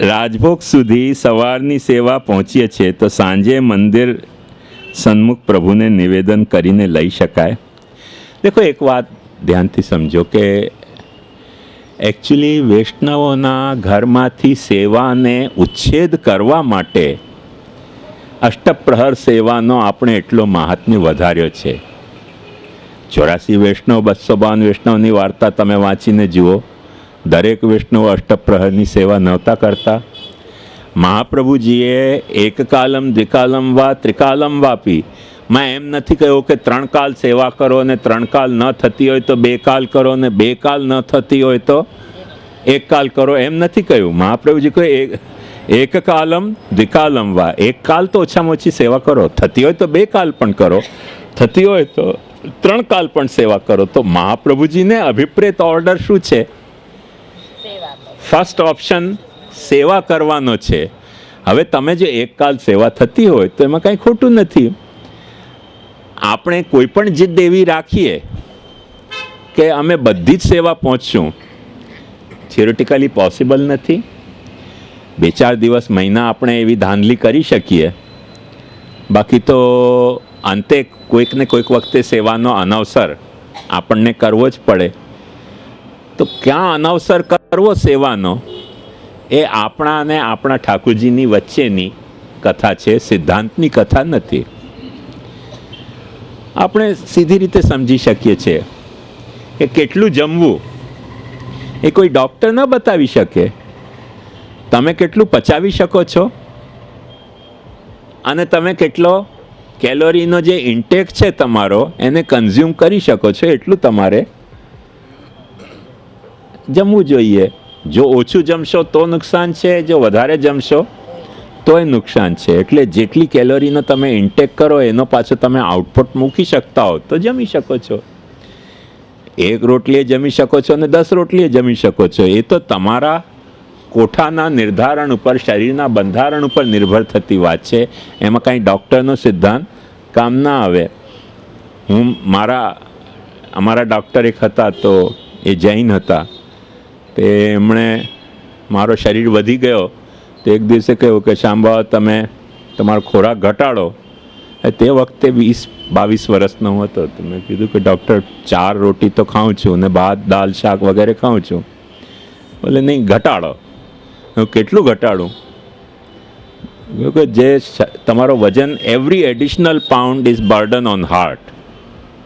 રાજભોગ સુધી સવારની સેવા પહોંચીએ છીએ તો સાંજે મંદિર સન્મુખ પ્રભુને નિવેદન કરીને લઈ શકાય. દેખો, એક વાત ધ્યાનથી સમજો કે એકચ્યુઅલી વૈષ્ણવોના ઘરમાંથી સેવાને ઉચ્છેદ કરવા માટે અષ્ટપ્રહર સેવાનો આપણે એટલો મહાત્મ્ય વધાર્યો છે. ચોરાસી વૈષ્ણવ બસો બાવન વૈષ્ણવની વાર્તા તમે વાંચીને જુઓ. દરેક વૈષ્ણવ અષ્ટપ્રહરની સેવા નહોતા કરતા. મહાપ્રભુજીએ એક કાલમ દ્વિકાલમ વા ત્રિકાલમ વાપી. મેં એમ નથી કહ્યું કે ત્રણ કાલ સેવા કરો ને ત્રણ કાલ ન થતી હોય તો બે કાલ કરો ને બે કાલ ન થતી હોય તો એક કાલ કરો. એમ નથી કહ્યું. મહાપ્રભુજી કહે, એક એક કાલમ દ્વિકાલમ વા. એક કાલ તો ઓછામાં ઓછી સેવા કરો. થતી હોય તો બે કાલ પણ કરો. થતી હોય તો ત્રણ કાલ પણ સેવા કરો તો મહાપ્રભુજીને અભિપ્રેત ઓર્ડર શું છે? ફર્સ્ટ ઓપ્શન સેવા કરવાનો છે. હવે તમે જો એક કાલ સેવા થતી હોય તો એમાં કાંઈ ખોટું નથી. આપણે કોઈ પણ જીદ એવી રાખીએ કે અમે બધી જ સેવા પહોંચશું. થિયોરિટિકલી પોસિબલ નથી. બે ચાર દિવસ મહિના આપણે એવી ધાંધલી કરી શકીએ. બાકી તો અંતે કોઈક ને કોઈક વખતે સેવાનો અનવસર આપણને કરવો જ પડે. તો ક્યાં અનવસર કરવો સેવાનો? એ આપણા અને આપણા ઠાકુરજીની વચ્ચેની કથા છે, સિદ્ધાંતની કથા નથી. આપણે સીધી રીતે સમજી શકીએ છીએ કે કેટલું જમવું એ કોઈ ડૉક્ટર ન બતાવી શકે. તમે કેટલું પચાવી શકો છો? અને તમે કેટલો કેલોરીનો જે ઇન્ટેક છે તમારો, એને કન્ઝ્યુમ કરી શકો છો, એટલું તમારે જમવું જોઈએ. જો ઓછું જમશો તો નુકસાન છે, જો વધારે જમશો તોય નુકસાન છે. એટલે જેટલી કેલોરીનો તમે ઇન્ટેક કરો, એનો પાછો તમે આઉટપુટ મૂકી શકતા હો, તો જમી શકો છો. એક રોટલીએ જમી શકો છો અને દસ રોટલીએ જમી શકો છો. એ તો તમારા કોઠાના નિર્ધારણ ઉપર, શરીરના બંધારણ ઉપર નિર્ભર થતી વાત છે. એમાં કાંઈ ડૉક્ટરનો સિદ્ધાંત કામ ના આવે. હું મારા, અમારા ડૉક્ટર એક હતા તો એ જૈન હતા. તે એમણે મારો શરીર વધી ગયો. તો એક દિવસે કહ્યું કે શાંબા તમે તમારો ખોરાક ઘટાડો. તે વખતે વીસ, બાવીસ વર્ષનો હું હતો. તો મેં કીધું કે, ડૉક્ટર, ચાર રોટી તો ખાઉં છું ને ભાત દાલ શાક વગેરે ખાઉં છું. બોલે, નહીં, ઘટાડો. કેટલું ઘટાડું? કે જે તમારો વજન every additional pound is burden on heart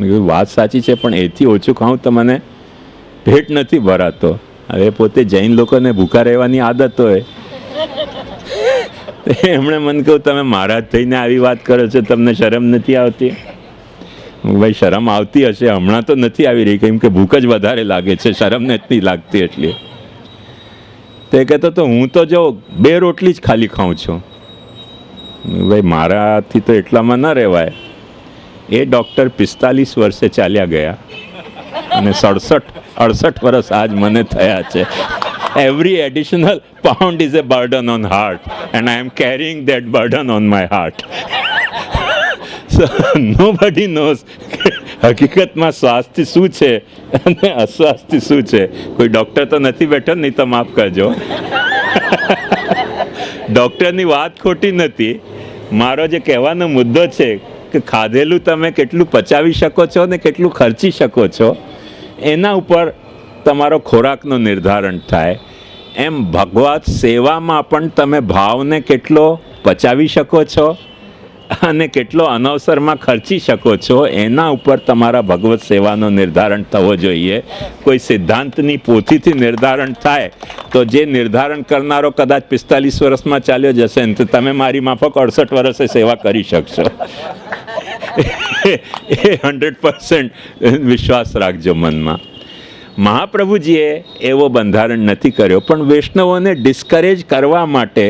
વાત સાચી છે, પણ એથી ઓછું ખાઉં તો મને પેટ નથી ભરાતો. હવે પોતે જૈન લોકોને ભૂખા રહેવાની આદત હોય. એમણે મને કહ્યું, તમે મહારાજ થઈને આવી વાત કરો છો, તમને શરમ નથી આવતી? ભાઈ, શરમ આવતી હશે, હમણાં તો નથી આવી રહી, કેમ કે ભૂખ જ વધારે લાગે છે, શરમ નથી લાગતી એટલી. તે કહેતો તો હું તો જો બે રોટલી જ ખાલી ખાઉં છું. ભાઈ, મારાથી તો એટલામાં ન રહેવાય. એ ડૉક્ટર પિસ્તાલીસ વર્ષે ચાલ્યા ગયા અને સડસઠ, અડસઠ વર્ષ આજ મને થયા છે. Every additional pound is a burden on heart and I am caring that burden on my heart nobody knows હકીકતમાં સ્વાસ્થ્ય શું છે? અને અસ્વાસ્થ્ય શું છે? કોઈ ડૉક્ટર તો નથી બેઠો નહીં તો માફ કરજો. ડૉક્ટરની વાત ખોટી નથી. મારો જે કહેવાનો મુદ્દો છે કે ખાધેલું તમે કેટલું પચાવી શકો છો ને કેટલું ખર્ચી શકો છો, એના ઉપર તમારો ખોરાકનું નિર્ધારણ થાય. એમ ભગવત સેવામાં પણ તમે ભાવને કેટલો પચાવી શકો છો? અને કેટલો અનવસરમાં ખર્ચી શકો છો, એના ઉપર તમારા ભગવત સેવાનો નિર્ધારણ થવો જોઈએ. કોઈ સિદ્ધાંતની પોથીથી નિર્ધારણ થાય, તો જે નિર્ધારણ કરનારો કદાચ પિસ્તાલીસ વર્ષમાં ચાલ્યો જશે ને, તો તમે મારી માફક અડસઠ વર્ષે સેવા કરી શકશો. એ હંડ્રેડ પર્સન્ટ વિશ્વાસ રાખજો મનમાં. મહાપ્રભુજીએ એવો બંધારણ નથી કર્યો, પણ વૈષ્ણવોને ડિસ્કરેજ કરવા માટે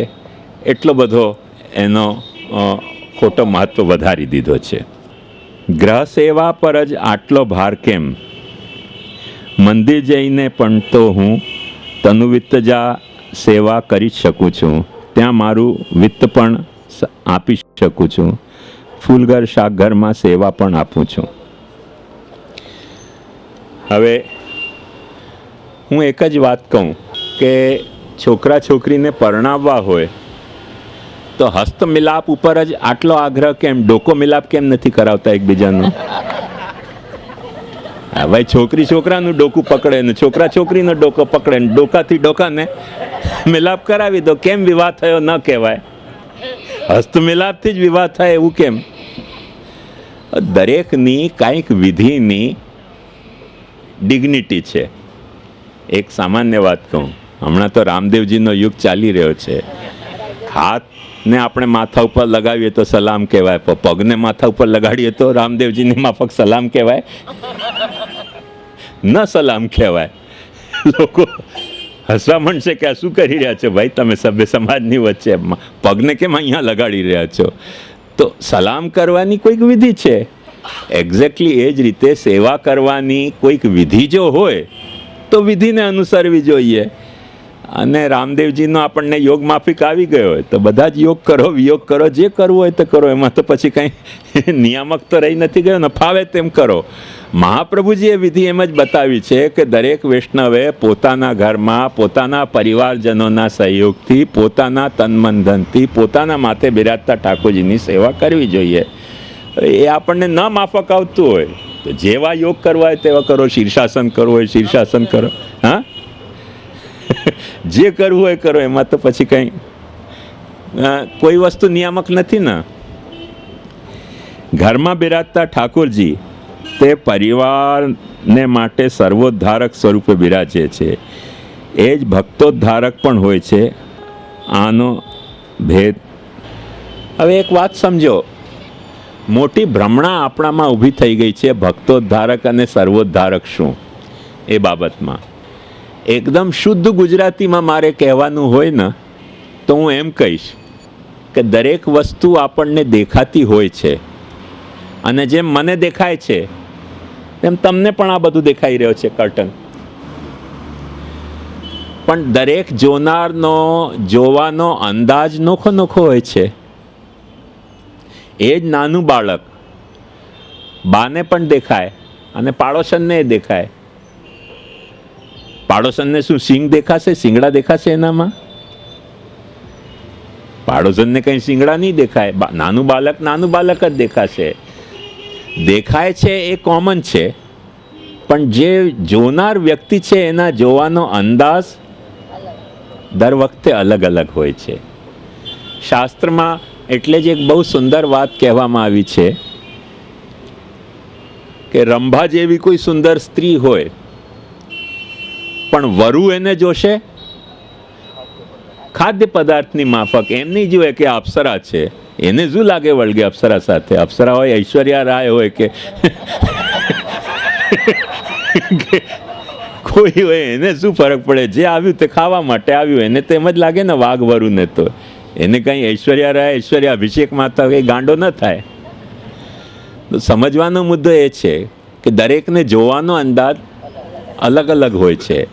એટલો બધો એનો ખોટો મહત્વ વધારી દીધો છે. ગ્રહ સેવા પર જ આટલો ભાર કેમ? મંદિર જઈને પણ તો હું તનુવિત્તજા સેવા કરી શકું છું. ત્યાં મારું વિત્ત પણ આપી શકું છું. ફૂલઘર શાકઘરમાં સેવા પણ આપું છું. હવે હું એક જ વાત કહું કે છોકરા છોકરીને પરણાવવા હોય તો હસ્ત મિલાપ ઉપર જ આટલો આગ્રહ કેમ? ડોકો મિલાપ કેમ નથી કરાવતા એકબીજાનો? ભાઈ, છોકરી છોકરાનું ડોકું પકડે ને છોકરા છોકરીનો ડોકો પકડે ને ડોકાથી ડોકાને મિલાપ કરાવી દો. કેમ વિવાહ થયો ન કહેવાય? હસ્ત મિલાપથી જ વિવાહ થાય એવું કેમ? દરેકની કાંઈક વિધિની ડિગ્નિટી છે. એક સામાન્ય વાત કહું. હમણાં તો રામદેવજીનો યુગ ચાલી રહ્યો છે. હાથને આપણે માથા ઉપર લગાવીએ તો સલામ કહેવાય. પગને માથા ઉપર લગાડીએ તો રામદેવજીની માફક સલામ કહેવાય. ન સલામ કહેવાય. લોકો હસવા માંડશે કે શું કરી રહ્યા છો? ભાઈ, તમે સભ્ય સમાજની વચ્ચે પગને કેમ અહીંયા લગાડી રહ્યા છો? તો સલામ કરવાની કોઈક વિધિ છે. એક્ઝેક્ટલી એ જ રીતે સેવા કરવાની કોઈક વિધિ જો હોય, તો વિધિને અનુસરવી જોઈએ. અને રામદેવજીનો આપણને યોગ માફિક આવી ગયો હોય તો બધા જ યોગ કરો, વિયોગ કરો, જે કરવું હોય તો કરો. એમાં તો પછી કંઈ નિયામક તો રહી નથી ગયો, ને ફાવે તેમ કરો. મહાપ્રભુજીએ વિધિ એમ જ બતાવી છે કે દરેક વૈષ્ણવે પોતાના ઘરમાં પોતાના પરિવારજનોના સહયોગથી, પોતાના તનમન ધનથી પોતાના માથે બિરાજતા ઠાકોરજીની સેવા કરવી જોઈએ. એ આપણને ન માફક આવતું હોય, તો જેવા યોગ કરવા હોય તેવા કરો, શીર્ષાસન કરવું હોય શીર્ષાસન કરો. હા? જે કરવું હોય કરો, એમાં તો પછી કંઈ કોઈ વસ્તુ નિયામક નથી ને. ઘરમાં બિરાજતા ઠાકોરજી તે પરિવારને માટે સર્વોદ્ધારક સ્વરૂપે બિરાજે છે. એ જ ભક્તોદ્ધારક પણ હોય છે. આનો ભેદ. હવે એક વાત સમજો. મોટી ભ્રમણા આપણામાં ઊભી થઈ ગઈ છે ભક્તોદ્ધારક અને સર્વોદ્ધારક શું? એ બાબતમાં. એકદમ શુદ્ધ ગુજરાતીમાં મારે કહેવાનું હોય ને, તો હું એમ કહીશ કે દરેક વસ્તુ આપણને દેખાતી હોય છે. અને જેમ મને દેખાય છે, તેમ તમને પણ આ બધું દેખાઈ રહ્યો છે કર્ટન પણ દરેક જોનારનો, જોવાનો અંદાજ નોખો નોખો હોય છે. એ જ નાનું બાળક, બાને પણ દેખાય અને પાડોશનને દેખાય. પાડોશનને શું સિંગ દેખાશે? સિંગડા દેખાશે એનામાં? પાડોશનને કંઈ સિંગડા નહીં દેખાય. નાનું બાળક નાનું બાળક જ દેખાશે. દેખાય છે એ કોમન છે. પણ જે જોનાર વ્યક્તિ છે એના જોવાનો અંદાજ દર વખતે અલગ અલગ હોય છે. શાસ્ત્રમાં એટલે જ એક બહુ સુંદર વાત કહેવામાં આવી છે કે રંભા જેવી કોઈ સુંદર સ્ત્રી હોય પણ વરુ એને જોશે? ખાદ્ય પદાર્થની માફક એમની જુએ કે અપ્સરા છે. એને શું લાગે વળગે અપ્સરા સાથે? અપ્સરા હોય, ઐશ્વર્યા રાય હોય કે કોઈ હોય, એને શું ફરક પડે? જે આવ્યું તે ખાવા માટે આવ્યું, એને તો એમ જ લાગે ને વાઘ વરુને તો. એને કંઈ ઐશ્વર્યા રાય, ઐશ્વર્યા અભિષેકમાં તો કંઈ ગાંડો ન થાય. સમજવાનો મુદ્દો એ છે કે દરેકને જોવાનો અંદાજ અલગ અલગ હોય છે.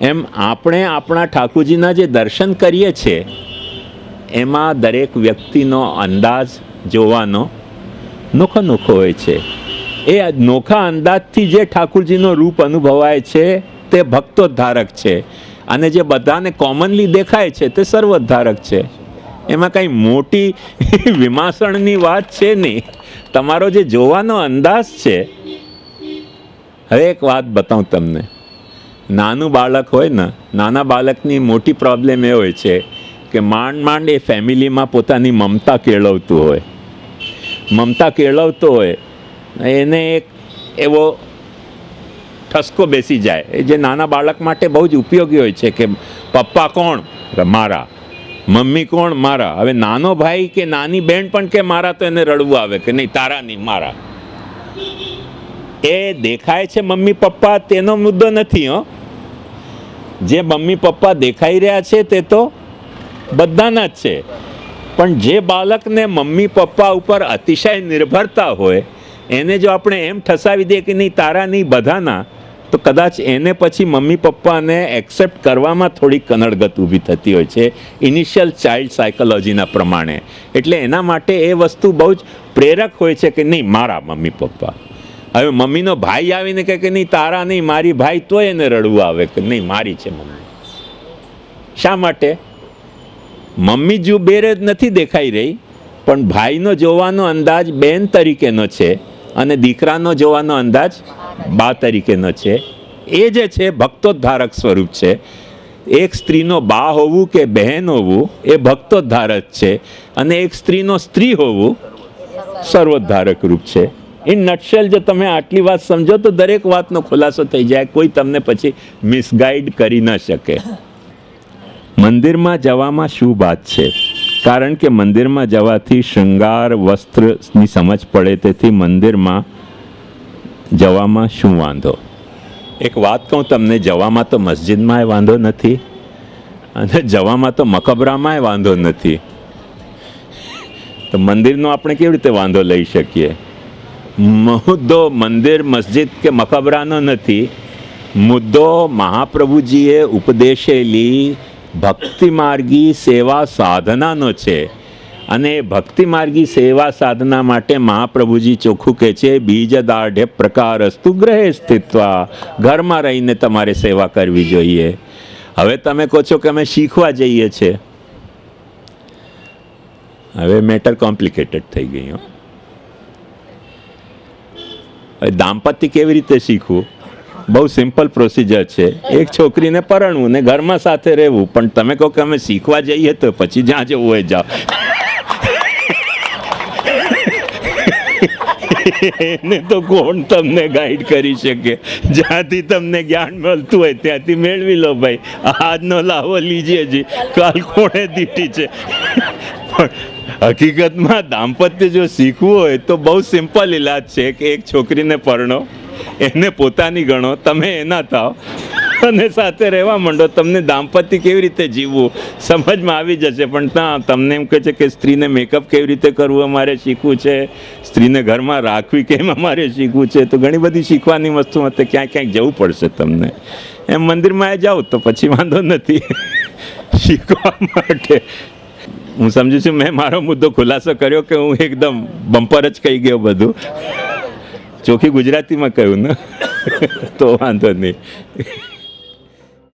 એમ આપણે આપણા ઠાકુરજીના જે દર્શન કરીએ છીએ એમાં દરેક વ્યક્તિનો અંદાજ જોવાનો નોખો નોખો હોય છે. એ નોખા અંદાજથી જે ઠાકુરજીનો રૂપ અનુભવાય છે, તે ભક્તોદ્ધારક છે. અને જે બધાને કોમનલી દેખાય છે, તે સર્વોદ્ધારક છે. એમાં કંઈ મોટી વિમાસણની વાત છે નહીં. તમારો જે જોવાનો અંદાજ છે હવે એક વાત બતાવું તમને. નાનું બાળક હોય ને, નાના બાળકની મોટી પ્રોબ્લેમ એ હોય છે કે માંડ માંડ એ ફેમિલીમાં પોતાની મમતા કેળવતું હોય. મમતા કેળવતો હોય, એને એક એવો ઠસકો બેસી જાય. એ જે નાના બાળક માટે બહુ જ ઉપયોગી હોય છે કે, પપ્પા કોણ? મારા. મમ્મી કોણ? મારા. હવે નાનો ભાઈ કે નાની બેન પણ કે મારા તો એને રડવું આવે કે, નહીં, તારા નહીં, મારા. એ દેખાય છે મમ્મી પપ્પા તેનો મુદ્દો નથી, હો. જે મમ્મી પપ્પા દેખાઈ રહ્યા છે તે તો બધાના જ છે. પણ જે બાળકને મમ્મી પપ્પા ઉપર અતિશય નિર્ભરતા હોય, એને જો આપણે એમ ઠસાવી દઈએ કે નહીં, તારા નહીં, બધાના, તો કદાચ એને પછી મમ્મી પપ્પાને એક્સેપ્ટ કરવામાં થોડી કનડગત ઊભી થતી હોય છે ઇનિશિયલ ચાઇલ્ડ સાયકોલોજીના પ્રમાણે. એટલે એના માટે એ વસ્તુ બહુ જ પ્રેરક હોય છે કે નહીં, મારા મમ્મી પપ્પા. હવે મમ્મીનો ભાઈ આવીને કહે કે નહીં, તારા નહીં, મારી ભાઈ તોય એને રડવું આવે કે નહીં, મારી છે મમ્મી. શા માટે? મમ્મી જો જ નથી દેખાઈ રહી, પણ ભાઈનો જોવાનો અંદાજ બેન તરીકેનો છે અને દીકરાનો જોવાનો અંદાજ બા તરીકેનો છે. એ જે છે, ભક્તોદ્ધારક સ્વરૂપ છે. એક સ્ત્રીનો બા હોવું કે બહેન હોવું, એ ભક્તોદ્ધારક છે. અને એક સ્ત્રીનો સ્ત્રી હોવું સર્વોદ્ધારક રૂપ છે. ઇન નટશેલ જો તમે આટલી વાત સમજો તો દરેક વાતનો ખુલાસો થઈ જાય. કોઈ તમને પછી મિસગાઈડ કરી ન શકે. મંદિરમાં જવામાં શું વાત છે? કારણ કે મંદિરમાં જવાથી શૃંગાર વસ્ત્રની સમજ પડે, તેથી મંદિરમાં જવામાં શું વાંધો? એક વાત કહું તમને, જવામાં તો મસ્જિદમાંય વાંધો નથી અને જવામાં તો મકબરામાંય વાંધો નથી. તો મંદિરનો આપણે કેવી રીતે વાંધો લઈ શકીએ? મુદ્દો મંદિર, મસ્જિદ કે મકબરાનો નથી. મુદ્દો મહાપ્રભુજીએ ઉપદેશેલી ભક્તિ માર્ગી સેવા સાધનાનો છે. અને ભક્તિ માર્ગી સેવા સાધના માટે મહાપ્રભુજી ચોખ્ખું કહે છે, બીજ દાઢે પ્રકારસ્તુ ગ્રહે સ્થિત્વા. ઘરમાં રહીને તમારે સેવા કરવી જોઈએ. હવે તમે કહો છો કે અમે શીખવા જઈએ છીએ હવે મેટર કોમ્પ્લિકેટેડ થઈ હવે દાંપત્ય કેવી રીતે શીખવું? બહુ સિમ્પલ પ્રોસિજર છે. એક છોકરીને પરણવું ને ઘરમાં સાથે રહેવું. પણ તમે કહો કે અમે શીખવા જઈએ તો પછી જ્યાં જવું હોય જાઓ. એને તો કોણ તમને ગાઈડ કરી શકે? જ્યાંથી તમને જ્ઞાન મળતું હોય ત્યાંથી મેળવી લો ભાઈ. આજનો લાવો લીજીએ જી. કાલ કોણે દીટી છે? પણ હકીકતમાં દાંપત્ય જો શીખવું હોય તો બહુ સિમ્પલ ઇલાજ છે કે એક છોકરીને પરણો, એને પોતાની ગણો, તમે એના થાવ અને સાથે રહેવા માંડો. તમને દાંપત્ય કેવી રીતે જીવવું સમજમાં આવી જશે, પણ ના, તમને એમ કહે છે કે સ્ત્રીને મેકઅપ કેવી રીતે કરવું અમારે શીખવું છે? સ્ત્રીને ઘરમાં રાખવી કેમ અમારે શીખવું છે? તો ઘણી બધી શીખવાની વસ્તુ હતી ક્યાંક ક્યાંક જવું પડશે તમને. એમ મંદિરમાં જાઓ તો પછી વાંધો નથી. શીખવા માટે હું સમજુ છું, મેં મારો મુદ્દો ખુલાસો કર્યો કે હું એકદમ બમ્પર જ કહી ગયો બધું. ચોખ્ખી ગુજરાતીમાં કહ્યું ને? તો વાંધો નહીં.